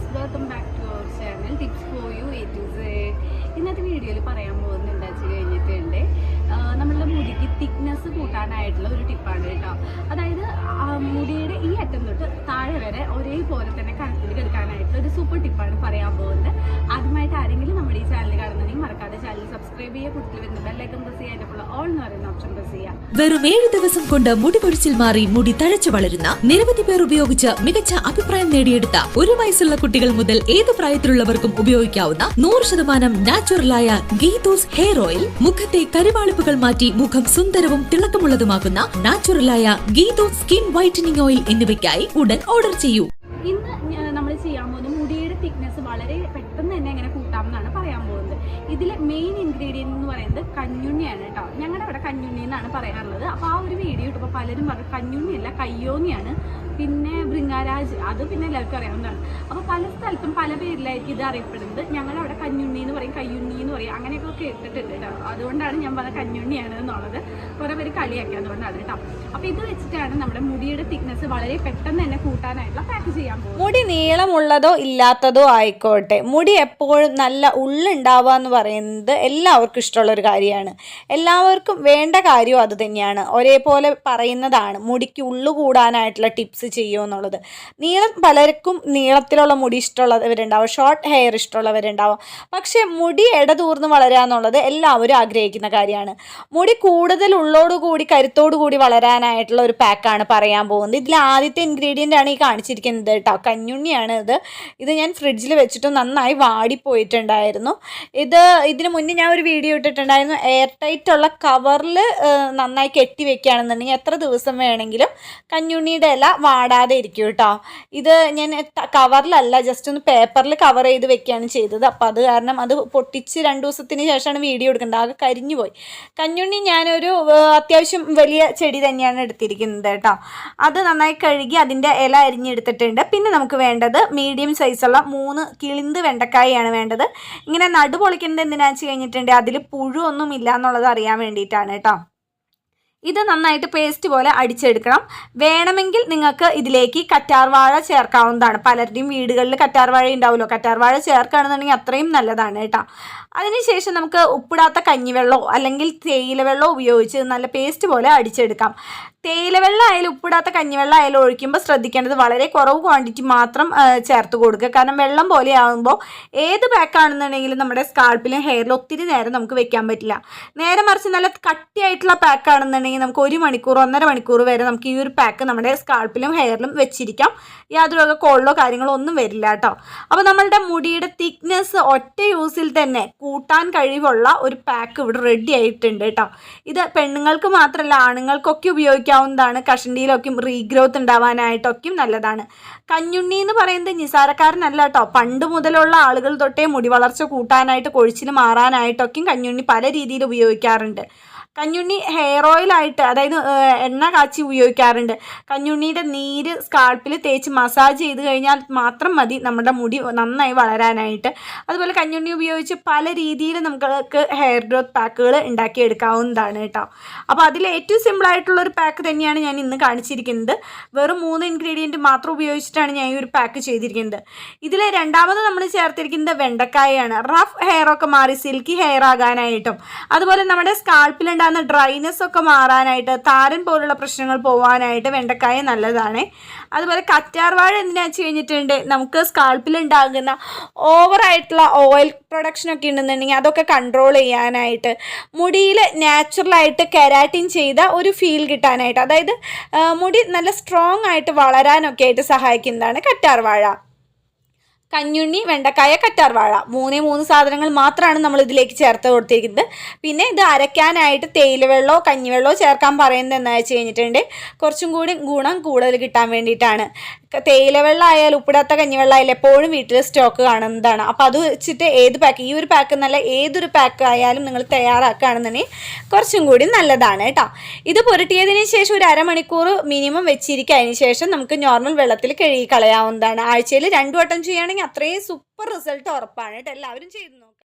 Friends welcome back to our channel tips for you it to ഇന്നത്തെ വീഡിയോയിൽ പറയാൻ പോകുന്നുണ്ട് വെച്ച് കഴിഞ്ഞിട്ടുണ്ട് നമ്മളുടെ മുടിക്ക് തിക്നെസ് കൂട്ടാനായിട്ടുള്ള ഒരു ടിപ്പാണ് കേട്ടോ. അതായത് മുടിയുടെ ഈ അറ്റം തൊട്ട് താഴെ വരെ ഒരേപോലെ തന്നെ കണക്കിൽ എടുക്കാനായിട്ടുള്ള ഒരു സൂപ്പർ ടിപ്പാണ് പറയാൻ പോകുന്നത്. ചാനൽ സബ്സ്ക്രൈബ് ചെയ്യുക വരുന്ന പ്രസ് ഓൾ ഓപ്ഷൻ പ്രസ് ചെയ്യുക. വെറും ഏഴ് ദിവസം കൊണ്ട് മുടി കൊഴിച്ചിൽ മാറി മുടി തഴച്ചു വളരുന്ന നിരവധി പേർ ഉപയോഗിച്ച് മികച്ച അഭിപ്രായം നേടിയെടുത്ത ഒരു വയസ്സുള്ള കുട്ടികൾ മുതൽ ഏത് പ്രായത്തിലുള്ളവർക്കും ഉപയോഗിക്കാവുന്ന നൂറ് ശതമാനം നാച്ചുറലായ ഗീതോസ് ഹെയർ ഓയിൽ മുഖത്തെ കരുവാളിപ്പുകൾ മാറ്റി മുഖം സുന്ദരവും തിളക്കമുള്ളതുമാക്കുന്ന നാച്ചുറലായ ഗീതോസ് സ്കിൻ വൈറ്റനിങ് ഓയിൽ എന്നിവയ്ക്കായി ഉടൻ ഓർഡർ ചെയ്യൂ. തിക്നെസ് വളരെ പെട്ടെന്ന് തന്നെ എങ്ങനെ കൂട്ടാം എന്നാണ് പറയാൻ പോകുന്നത്. ഇതിലെ മെയിൻ ഇൻഗ്രീഡിയന്റ് എന്ന് പറയുന്നത് കഞ്ഞുണ്ണിയാണ് കേട്ടോ. ഞങ്ങളുടെ അവിടെ കഞ്ഞുണ്ണി എന്നാണ് പറയാറുള്ളത്. അപ്പോൾ ആ ഒരു വീഡിയോ ഇട്ടപ്പോൾ പലരും പറഞ്ഞു കഞ്ഞുണ്ണിയല്ല കയ്യോന്നിയാണ് പിന്നെ ബൃങ്ങാരാജ് അത് പിന്നെ എല്ലാവർക്കും അറിയാവുന്നതാണ്. അപ്പോൾ പല സ്ഥലത്തും പല പേരിലായിരിക്കും ഇത് അറിയപ്പെടുന്നത്. ഞങ്ങളവിടെ കഞ്ഞുണ്ണി എന്ന് പറയും കയ്യുണ്ണി എന്ന് പറയും അങ്ങനെയൊക്കെ കേട്ടിട്ടുണ്ട് കേട്ടോ. അതുകൊണ്ടാണ് ഞാൻ പറഞ്ഞ കഞ്ഞുണ്ണിയാണ് എന്നുള്ളത്. കുറേ പേര് കളിയാക്കി അതുകൊണ്ടാണ് കേട്ടോ അപ്പോൾ ഇത് വെച്ചിട്ടാണ് നമ്മുടെ മുടിയുടെ തിക്നെസ് വളരെ പെട്ടെന്ന് തന്നെ കൂട്ടാനായിട്ടുള്ള പാക്ക് ചെയ്യാൻ പോകുന്നത്. മുടി നീളമുള്ളതോ ഇല്ലാത്തതോ ആയിക്കോട്ടെ. മുടി എപ്പോഴും നല്ല ഉള്ളുണ്ടാവുക എന്ന് പറയുന്നത് എല്ലാവർക്കും ഇഷ്ടമുള്ള ഒരു കാര്യമാണ്. എല്ലാവർക്കും വേണ്ട കാര്യവും അത് തന്നെയാണ്. ഒരേപോലെ പറയുന്നതാണ്. മുടിക്ക് ഉള്ളു കൂടാനായിട്ടുള്ള ടിപ്സ് ചെയ്യുമോ എന്നുള്ളത് നീളം പലർക്കും നീളത്തിലുള്ള മുടി ഇഷ്ടമുള്ളവരുണ്ടാവും. Short hair ഇഷ്ടമുള്ളവരുണ്ടാവും. പക്ഷേ മുടി ഇടതൂർന്ന് വളരുക എന്നുള്ളത് എല്ലാവരും ആഗ്രഹിക്കുന്ന കാര്യമാണ്. മുടി കൂടുതൽ ഉള്ളോടുകൂടി കരുത്തോടുകൂടി വളരാനായിട്ടുള്ള ഒരു പാക്കാണ് പറയാൻ പോകുന്നത്. ഇതിൽ ആദ്യത്തെ ഇൻഗ്രീഡിയന്റ് ആണ് ഈ കാണിച്ചിരിക്കുന്നത് കേട്ടോ. കഞ്ഞുണ്ണിയാണ് ഇത്. ഇത് ഞാൻ ഫ്രിഡ്ജിൽ വെച്ചിട്ട് നന്നായി വാടിപ്പോയിട്ടുണ്ടായിരുന്നു. ഇത് ഇതിന് മുന്നേ ഞാൻ ഒരു വീഡിയോ ഇട്ടിട്ടുണ്ടായിരുന്നു. എയർ ടൈറ്റ് ഉള്ള കവറിൽ നന്നായി കെട്ടി വെക്കുകയാണെന്നുണ്ടെങ്കിൽ എത്ര ദിവസം വേണമെങ്കിലും കഞ്ഞുണ്ണിയുടെ ഇല വാടാതെ ഇരിക്കും കേട്ടോ. ഇത് ഞാൻ കവറിലല്ല ജസ്റ്റ് ഒന്ന് പേപ്പറിൽ കവർ ചെയ്ത് വെക്കുകയാണ് ചെയ്തത്. അപ്പം അത് കാരണം അത് പൊട്ടിച്ച് രണ്ട് ദിവസത്തിന് ശേഷമാണ് വീഡിയോ എടുക്കേണ്ടത് ആകെ കരിഞ്ഞു പോയി. കഞ്ഞുണ്ണി ഞാനൊരു അത്യാവശ്യം വലിയ ചെടി തന്നെയാണ് എടുത്തിരിക്കുന്നത് കേട്ടോ. അത് നന്നായി കഴുകി അതിന്റെ ഇല അരിഞ്ഞെടുത്തിട്ടുണ്ട്. പിന്നെ നമുക്ക് വേണ്ടത് മീഡിയം സൈസുള്ള മൂന്ന് കിളിന്ത് വെണ്ടക്കായാണ് വേണ്ടത്. ഇങ്ങനെ നടുപൊളിക്കേണ്ടത് എന്തിനാ വെച്ച് കഴിഞ്ഞിട്ടുണ്ടെങ്കിൽ അതിൽ പുഴു ഒന്നും ഇല്ല എന്നുള്ളത് അറിയാൻ വേണ്ടിയിട്ടാണ് കേട്ടോ. ഇത് നന്നായിട്ട് പേസ്റ്റ് പോലെ അടിച്ചെടുക്കണം. വേണമെങ്കിൽ നിങ്ങൾക്ക് ഇതിലേക്ക് കറ്റാർവാഴ ചേർക്കാവുന്നതാണ്. പലരുടെയും വീടുകളിൽ കറ്റാർവാഴ ഉണ്ടാവുമല്ലോ. കറ്റാർവാഴ ചേർക്കുകയാണെന്നുണ്ടെങ്കിൽ അത്രയും നല്ലതാണ് കേട്ടോ. അതിനുശേഷം നമുക്ക് ഉപ്പിടാത്ത കഞ്ഞിവെള്ളമോ അല്ലെങ്കിൽ തേയില വെള്ളമോ ഉപയോഗിച്ച് നല്ല പേസ്റ്റ് പോലെ അടിച്ചെടുക്കാം. തേയില വെള്ളം ആയാലും ഉപ്പിടാത്ത കഞ്ഞിവെള്ളം ആയാലും ഒഴിക്കുമ്പോൾ ശ്രദ്ധിക്കേണ്ടത് വളരെ കുറവ് ക്വാണ്ടിറ്റി മാത്രം ചേർത്ത് കൊടുക്കുക. കാരണം വെള്ളം പോലെ ആകുമ്പോൾ ഏത് പാക്കാണെന്നുണ്ടെങ്കിലും നമ്മുടെ സ്കാൾപ്പിലും ഹെയറിലും ഒത്തിരി നേരം നമുക്ക് വെക്കാൻ പറ്റില്ല. നേരെ മറിച്ച് നല്ല കട്ടിയായിട്ടുള്ള പാക്കാണെന്നുണ്ടെങ്കിൽ നമുക്ക് ഒരു മണിക്കൂർ ഒന്നര മണിക്കൂർ വരെ നമുക്ക് ഈ ഒരു പാക്ക് നമ്മുടെ സ്കാൾപ്പിലും ഹെയറിലും വെച്ചിരിക്കാം. യാതൊരു വക കോളിലോ കാര്യങ്ങളോ ഒന്നും വരില്ല കേട്ടോ. അപ്പോൾ നമ്മളുടെ മുടിയുടെ തിക്നെസ് ഒറ്റ യൂസിൽ തന്നെ കൂട്ടാൻ കഴിവുള്ള ഒരു പാക്ക് ഇവിടെ റെഡി ആയിട്ടുണ്ട് കേട്ടോ. ഇത് പെണ്ണുങ്ങൾക്ക് മാത്രമല്ല ആണുങ്ങൾക്കൊക്കെ ഉപയോഗിക്കാവുന്നതാണ് കഷണ്ടിയിലൊക്കെയും റീഗ്രോത്ത് ഉണ്ടാവാനായിട്ടൊക്കെയും നല്ലതാണ്. കഞ്ഞുണ്ണി എന്ന് പറയുന്നത് നിസാരക്കാരനല്ല കേട്ടോ. പണ്ട് മുതലുള്ള ആളുകൾ തൊട്ടേ മുടി വളർച്ച കൂട്ടാനായിട്ട് കൊഴിച്ചിൽ മാറാനായിട്ടൊക്കെയും കഞ്ഞുണ്ണി പല രീതിയിൽ ഉപയോഗിക്കാറുണ്ട്. കഞ്ഞുണ്ണി ഹെയർ ഓയിലായിട്ട് അതായത് എണ്ണ കാച്ചി ഉപയോഗിക്കാറുണ്ട്. കഞ്ഞുണ്ണിയുടെ നീര് സ്കാൾപ്പിൽ തേച്ച് മസാജ് ചെയ്ത് കഴിഞ്ഞാൽ മാത്രം മതി നമ്മുടെ മുടി നന്നായി വളരാനായിട്ട്. അതുപോലെ കഞ്ഞുണ്ണി ഉപയോഗിച്ച് പല രീതിയിൽ നമുക്ക് ഹെയർ ഗ്രോത്ത് പാക്കുകൾ ഉണ്ടാക്കിയെടുക്കാവുന്നതാണ് കേട്ടോ. അപ്പോൾ അതിൽ ഏറ്റവും സിമ്പിളായിട്ടുള്ള ഒരു പാക്ക് തന്നെയാണ് ഞാൻ ഇന്ന് കാണിച്ചിരിക്കുന്നത്. വെറും മൂന്ന് ഇൻഗ്രീഡിയന്റ് മാത്രം ഉപയോഗിച്ചിട്ടാണ് ഞാൻ ഈ ഒരു പാക്ക് ചെയ്തിരിക്കുന്നത്. ഇതിൽ രണ്ടാമത് നമ്മൾ ചേർത്തിരിക്കുന്നത് വെണ്ടക്കായാണ് റഫ് ഹെയർ ഒക്കെ മാറി സിൽക്കി ഹെയർ ആകാനായിട്ടും. അതുപോലെ നമ്മുടെ സ്കാൾപ്പിലുണ്ടാകുന്ന ഡ്രൈനെസ് ഒക്കെ മാറാനായിട്ട് താരൻ പോലുള്ള പ്രശ്നങ്ങൾ പോവാനായിട്ട് വെണ്ടക്കായ നല്ലതാണ്. അതുപോലെ കറ്റാർവാഴ എന്തിനാ വെച്ച് കഴിഞ്ഞിട്ടുണ്ട്? നമുക്ക് സ്കാൾപ്പിൽ ഉണ്ടാകുന്ന ഓവറായിട്ടുള്ള ഓയിൽ പ്രൊഡക്ഷൻ ഒക്കെ ഉണ്ടെന്നുണ്ടെങ്കിൽ അതൊക്കെ കൺട്രോൾ ചെയ്യാനായിട്ട് മുടിയിൽ നാച്ചുറലായിട്ട് കെരാറ്റിൻ ചെയ്ത ഒരു ഫീൽ കിട്ടാനായിട്ട് അതായത് മുടി നല്ല സ്ട്രോങ് ആയിട്ട് വളരാനൊക്കെ ആയിട്ട് സഹായിക്കുന്നതാണ് കറ്റാർവാഴ കഞ്ഞുണ്ണി വെണ്ടക്കായ കറ്റാർവാഴ മൂന്നേ മൂന്ന് സാധനങ്ങൾ മാത്രമാണ് നമ്മൾ ഇതിലേക്ക് ചേർത്ത് കൊടുത്തിരിക്കുന്നത്. പിന്നെ ഇത് അരയ്ക്കാനായിട്ട് തേയിലവെള്ളമോ കഞ്ഞിവെള്ളമോ ചേർക്കാൻ പറയുന്നത് എന്താ വെച്ച് കഴിഞ്ഞിട്ടുണ്ട് കുറച്ചും കൂടി ഗുണം കൂടുതൽ കിട്ടാൻ വേണ്ടിയിട്ടാണ്. തേയില വെള്ളം ആയാലും ഉപ്പിടാത്ത കഞ്ഞിവെള്ളം ആയാലും എപ്പോഴും വീട്ടിൽ സ്റ്റോക്ക് കാണുന്നതാണ്. അപ്പോൾ അത് വെച്ചിട്ട് ഏത് പാക്ക് ഈ ഒരു പാക്ക് നല്ല ഏതൊരു പാക്ക് ആയാലും നിങ്ങൾ തയ്യാറാക്കുകയാണെന്നുണ്ടെങ്കിൽ കുറച്ചും കൂടി നല്ലതാണ് കേട്ടോ. ഇത് പുരട്ടിയതിന് ശേഷം ഒരു അരമണിക്കൂർ മിനിമം വെച്ചിരിക്കുക അതിന് ശേഷം നമുക്ക് നോർമൽ വെള്ളത്തിൽ കഴുകി കളയാവുന്നതാണ്. ആഴ്ചയിൽ രണ്ടു വട്ടം ചെയ്യുകയാണെങ്കിൽ അത്രയും സൂപ്പർ റിസൾട്ട് ഉറപ്പാണ് കേട്ടോ. എല്ലാവരും ചെയ്യുന്നു.